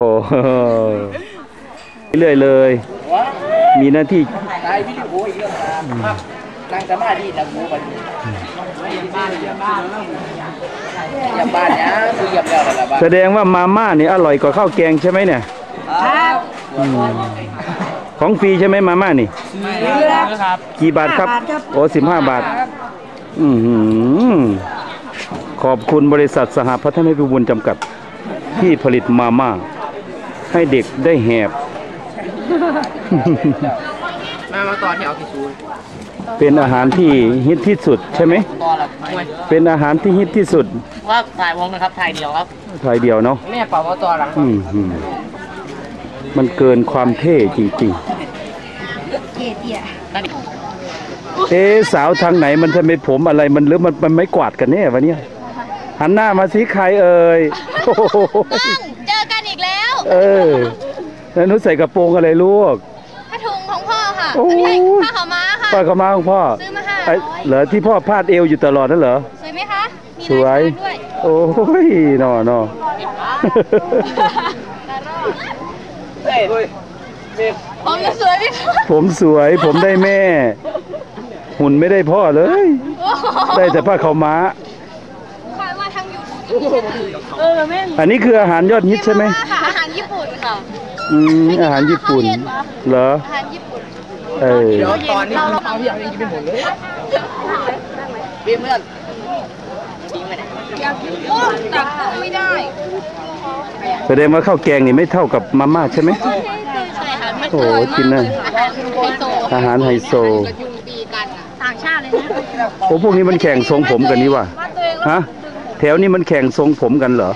โอ้โหเรื่อยเลย มีหน้าที่ถ่ายวิดีโออีกเรื่องนะครับนั่งสมาธิแล้วกูกันเยี่ยมบ้านเยี่ยมบ้านเยี่ยมบ้านเนี่ยคือเยี่ยมแล้วละบ้านแสดงว่ามาม่านี่อร่อยกว่าข้าวแกงใช่ไหมเนี่ยครับของฟรีใช่ไหมมาม่านี่ครับกี่บาทครับ โอ้สิบห้าบาท อือหือขอบคุณบริษัทสหพัฒนาพิบูลจำกัด ที่ผลิตมาม่า ให้เด็กได้แหบ มามาต่อแถวที่ศูนย์เป็นอาหารที่ฮิตที่สุดใช่ไหม ต่อละไม่เป็นอาหารที่ฮิตที่สุดว่าถ่ายวงนะครับถ่ายเดียวครับไทยเดียวเนาะแม่เป่ามาต่อหลังอืมอืมมันเกินความเท่จริงๆนั่นเอ๊ะสาวทางไหนมันทำไมผมอะไรมันหรือมันมันไม่กวาดกันแน่วะเนี่ยหันหน้ามาสิใครเอ่ยโอ้โห เออแล้วหนุใส่กระโปรงอะไรลูก ผ้าถุงของพ่อค่ะโอ้ย ไม่ใช่ผ้าขาวม้าค่ะ ป้าขาวมาของพ่อซื้อมาห้าไอ้ร้อยเหรอที่พ่อพาดเอวอยู่ตลอดนั่นเหรอ สวยไหมคะมีสวย ลายด้วยโอ้ยนอนอเฮ้ยเฮ้ยผมจะสวยไหมคะผมสวยผมได้แม่ หุ่นไม่ได้พ่อเลย โอ้โหได้แต่ผ้าขาวม้า คอยว่าทางยูทูบ เออแม่อันนี้คืออาหารยอดฮิตใช่ไหมค่ะอาหารญี่ปุ่นค่ะอืมอาหารญี่ปุ่น เหรอ อาหารญี่ปุ่น เออเดี๋ยวตอนนี้กินข้าวที่ยังกินเป็นหมดเลยพี่เพื่อนทิ้งไปไหนโอ้ตักไม่ได้ แสดงว่าข้าวแกงนี่ไม่เท่ากับมาม่าใช่ไหมใช่ค่ะมันโอ้อโหร่อยกินมากนะเลยอาหารไฮโซอาหารไฮโซกระยุงปีกันอะต่างชาติเลยนะโอ้พวกนี้มันแข่งทรงผมกันนี่ว่ะฮะ แถวนี้มันแข่งทรงผมกันเหรอ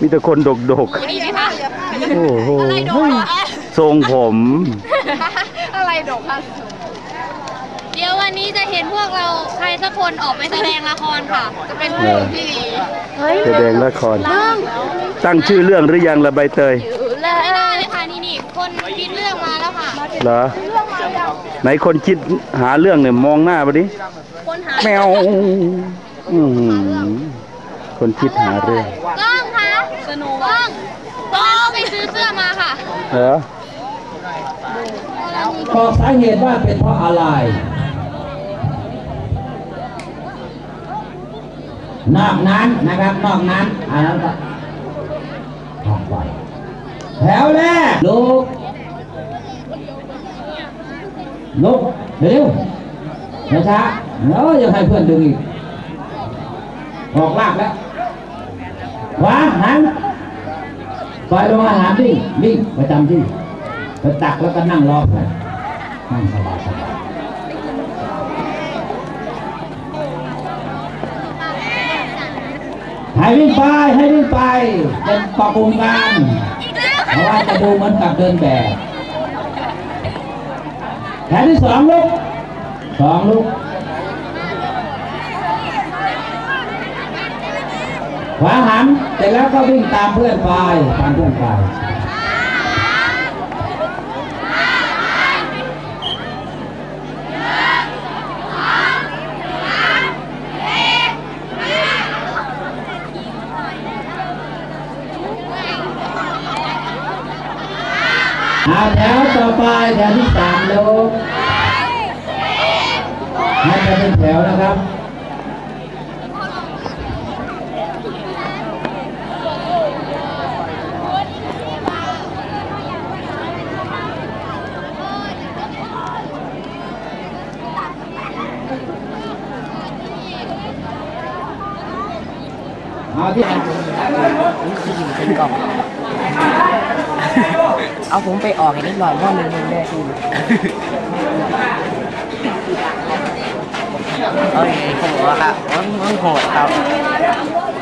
มีแต่คนดกดกดีไหมคะๆโอ้โหอะไรโดนเหรอทรงผม อะไรดกคะเดี๋ยววันนี้จะเห็นพวกเราใครสักคนออกไปแสดงละครค่ะ จะเป็นผู้ที่ดีแสดงละคร ตั้งชื่อเรื่องหรือยังละใบเตยไม่ได้เลยค่ะนี่นี่คนคิดเรื่องมาแล้วค่ะเหรอไหนคนคิดหาเรื่องเนี่ยมองหน้าไปดิคนหาแมว อื้อหือคนคิดหาเรื่องกล้องคะสนุกกล้องกล้องไปซื้อเสื้อมาค่ะเหรอบอกสาเหตุว่าเป็นเพราะอะไร นอกนั้นนะครับ นอกนั้นอันนั้นก็ท่องไปแถวแรกลุกลุกเร็วช้าช้าๆแล้วยังให้เพื่อนดึงอีก ออกลากแล้วขวาหันปล่อยลงอาหารนิ่งนิ่งประจำที่ไปตักแล้วก็นั่งรอไปนั่งสบายสบายให้วิ่งไปให้วิ่งไปจะปรับปรุงกันเพราะว่าจะดูเหมือนกับเดินแบบแถวที่สองลุกสองลุก ขวาหันเสร็จแล้วก็วิ่งตามเพื่อนไปตามเพื่อนไปเอาแถวต่อไปแถวที่สามลูกให้เป็นแถวนะครับ เอาที่เป็นกล่อง เอาผมไปออกอีกนิดหน่อยว่าหนึ่งหนึ่งได้ทีเอ้ยโหดครับมันมันโหดครับ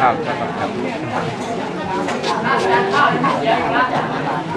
ครับครับครับ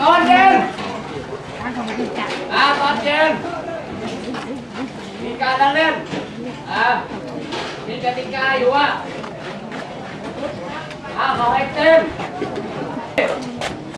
ตอนเย็นอ่าตอนเย็นมีการละเล่นอ่ามีกติกาอยู่ว่าอ่าขอให้เต้น